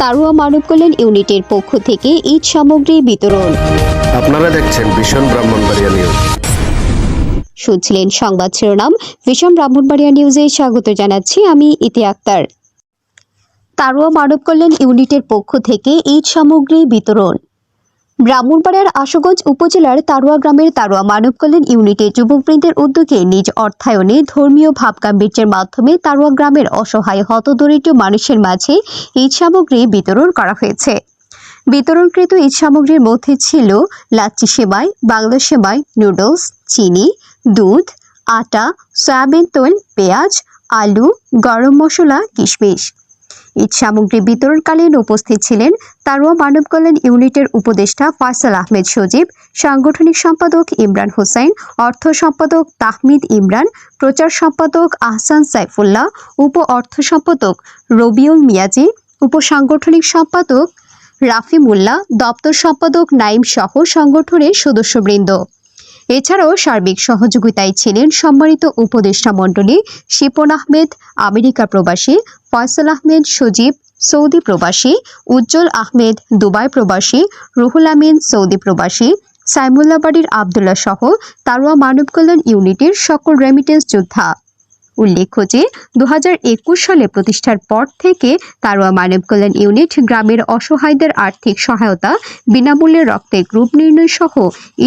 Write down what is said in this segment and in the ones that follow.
তারুয়া মানব কল্যাণ ইউনিটের পক্ষ থেকে ঈদ সামগ্রী বিতরণ। আপনারা দেখছেন ভীষণ ব্রাহ্মণবাড়িয়া নিউজ। শুনছিলেন সংবাদ শিরোনাম ভীষণ ব্রাহ্মণবাড়িয়া নিউজে স্বাগত জানাচ্ছি আমি ইতি আক্তার। তারুয়া মানব কল্যাণ ইউনিটের পক্ষ থেকে ঈদ সামগ্রী বিতরণ। ব্রাহ্মণবাড়িয়ার আশুগঞ্জ উপজেলার তারুয়া গ্রামের তারুয়া মানব কল্যাণ ইউনিটের যুবকবৃন্দের উদ্যোগে নিজ অর্থায়নে ধর্মীয় ভাবগাম্ভীর্যের মাধ্যমে তারুয়া গ্রামের অসহায় হতদরিদ্র মানুষের মাঝে ঈদ সামগ্রী বিতরণ করা হয়েছে। বিতরণকৃত ঈদ সামগ্রীর মধ্যে ছিল লাচ্ছি সেমাই, বাংলা সেমাই, নুডলস, চিনি, দুধ, আটা, সয়াবিন, তেল, পেঁয়াজ, আলু, গরম মশলা, কিশমিশ। ঈদ সামগ্রী বিতরণকালীন উপস্থিত ছিলেন তারুয়া মানব কল্যাণ ইউনিটের উপদেষ্টা ফয়সাল আহমেদ সজীব, সাংগঠনিক সম্পাদক ইমরান হোসাইন অর্থ সম্পাদক তাহমিদ ইমরান, প্রচার সম্পাদক আহসান সাইফুল্লাহ, উপ অর্থ সম্পাদক রবিউল মিয়াজি উপসাংগঠনিক সম্পাদক রাফি মোল্লা, দপ্তর সম্পাদক নাইম সহ সংগঠনের সদস্যবৃন্দ। এছাড়াও সার্বিক সহযোগিতায় ছিলেন সম্মানিত উপদেষ্টা মণ্ডলী শিপন আহমেদ, আমেরিকা প্রবাসী ফয়সাল আহমেদ, সজীব সৌদি প্রবাসী উজ্জ্বল আহমেদ, দুবাই প্রবাসী রুহুল আমিন, সৌদি প্রবাসী সাইমুল্লাবাড়ির আবদুল্লাহ সহ তারুয়া মানব কল্যাণ ইউনিটের সকল রেমিটেন্স যোদ্ধা। উল্লেখ্য যে দু হাজার একুশ সালে প্রতিষ্ঠার পর থেকে তারুয়া মানব কল্যাণ ইউনিট গ্রামের অসহায়দের আর্থিক সহায়তা, বিনামূল্যে রক্তের গ্রুপ নির্ণয় সহ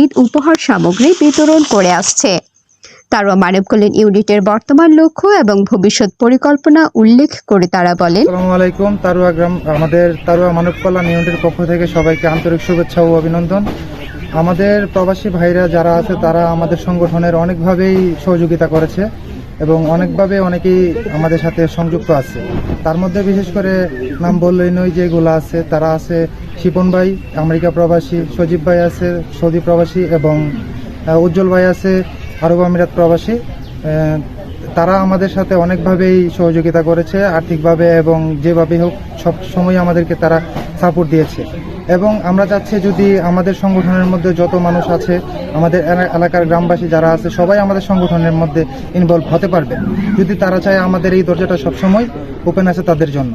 ঈদ উপহার সামগ্রী বিতরণ করে আসছে। তারুয়া মানব কল্যাণ ইউনিটের বর্তমান লক্ষ্য এবং ভবিষ্যৎ পরিকল্পনা উল্লেখ করে তারা বলেন, আসসালামু আলাইকুম, তারুয়া গ্রাম, আমাদের তারুয়া মানব কল্যাণ ইউনিটের পক্ষ থেকে সবাইকে আন্তরিক শুভেচ্ছা ও অভিনন্দন। আমাদের প্রবাসী ভাইরা যারা আছে, তারা আমাদের সংগঠনের অনেকভাবেই সহযোগিতা করেছে। এবং অনেকভাবে অনেকেই আমাদের সাথে সংযুক্ত আছে। তার মধ্যে বিশেষ করে নাম বললেই নই যেগুলো আছে, তারা আছে শিপন ভাই, আমেরিকা প্রবাসী, সজীব ভাই আছে, সৌদি প্রবাসী এবং উজ্জ্বল ভাই আছে আরব আমিরাত প্রবাসী। তারা আমাদের সাথে অনেকভাবেই সহযোগিতা করেছে, আর্থিকভাবে এবং যেভাবে হোক সব সময় আমাদেরকে তারা সাপোর্ট দিয়েছে। এবং আমরা চাচ্ছি যদি আমাদের সংগঠনের মধ্যে যত মানুষ আছে, আমাদের এলাকার গ্রামবাসী যারা আছে, সবাই আমাদের সংগঠনের মধ্যে ইনভলভ হতে পারবে। যদি তারা চায় আমাদের এই দরজাটা সবসময় ওপেন আছে তাদের জন্য।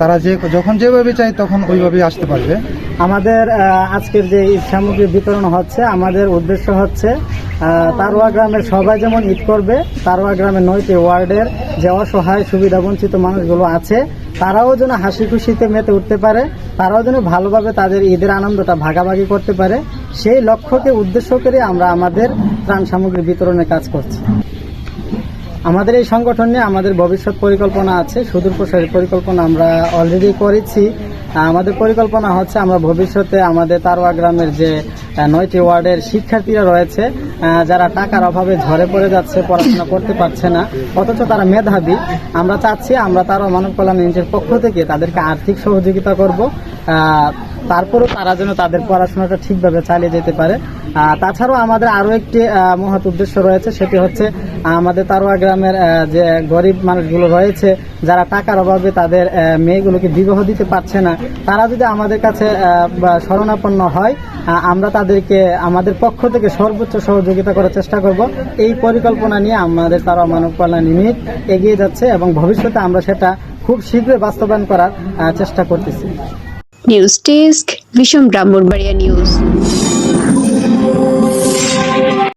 তারা যে, যখন যেভাবে চায় তখন ওইভাবেই আসতে পারবে। আমাদের আজকের যে সামগ্রী বিতরণ হচ্ছে, আমাদের উদ্দেশ্য হচ্ছে তারোয়া গ্রামের সবাই যেমন ঈদ করবে তারোয়া গ্রামের নয়টি ওয়ার্ডের যে অসহায়, সুবিধা বঞ্চিত মানুষগুলো আছে, তারাও যেন হাসি খুশিতে মেতে উঠতে পারে, তারাও যেন ভালোভাবে তাদের ঈদের আনন্দটা ভাগাভাগি করতে পারে, সেই লক্ষ্যকে, উদ্দেশ্য করে আমরা আমাদের ত্রাণ সামগ্রী বিতরণের কাজ করছি। আমাদের এই সংগঠন নিয়ে আমাদের ভবিষ্যৎ পরিকল্পনা আছে সুদূর প্রসারী পরিকল্পনা আমরা অলরেডি করেছি। আমাদের পরিকল্পনা হচ্ছে আমরা ভবিষ্যতে আমাদের তারোয়া গ্রামের যে নয়টি ওয়ার্ডের শিক্ষার্থীরা রয়েছে যারা টাকার অভাবে ঝরে পড়ে যাচ্ছে, পড়াশোনা করতে পারছে না, অথচ তারা মেধাবী। আমরা চাচ্ছি আমরা তারও মানব কল্যাণ ইউনিটের পক্ষ থেকে তাদেরকে আর্থিক সহযোগিতা করব তারপরেও তারা যেন তাদের পড়াশোনাটা ঠিকভাবে চালিয়ে যেতে পারে। তাছাড়াও আমাদের আরও একটি মহৎ উদ্দেশ্য রয়েছে, সেটি হচ্ছে আমাদের তারোয়া গ্রামের যে গরিব মানুষগুলো রয়েছে, যারা টাকার অভাবে তাদের মেয়েগুলোকে বিবাহ দিতে পারছে না, তারা যদি আমাদের কাছে শরণাপন্ন হয় আমরা তাদেরকে, আমাদের পক্ষ থেকে সর্বোচ্চ সহযোগিতা করার চেষ্টা করব। এই পরিকল্পনা নিয়ে আমাদের তারা মানব কল্যাণ ইউনিট এগিয়ে যাচ্ছে এবং ভবিষ্যতে আমরা সেটা খুব শীঘ্রই বাস্তবায়ন করার চেষ্টা করতেছি। নিউজ ডেস্ক ভীষণ ব্রাহ্মণবাড়িয়া নিউজ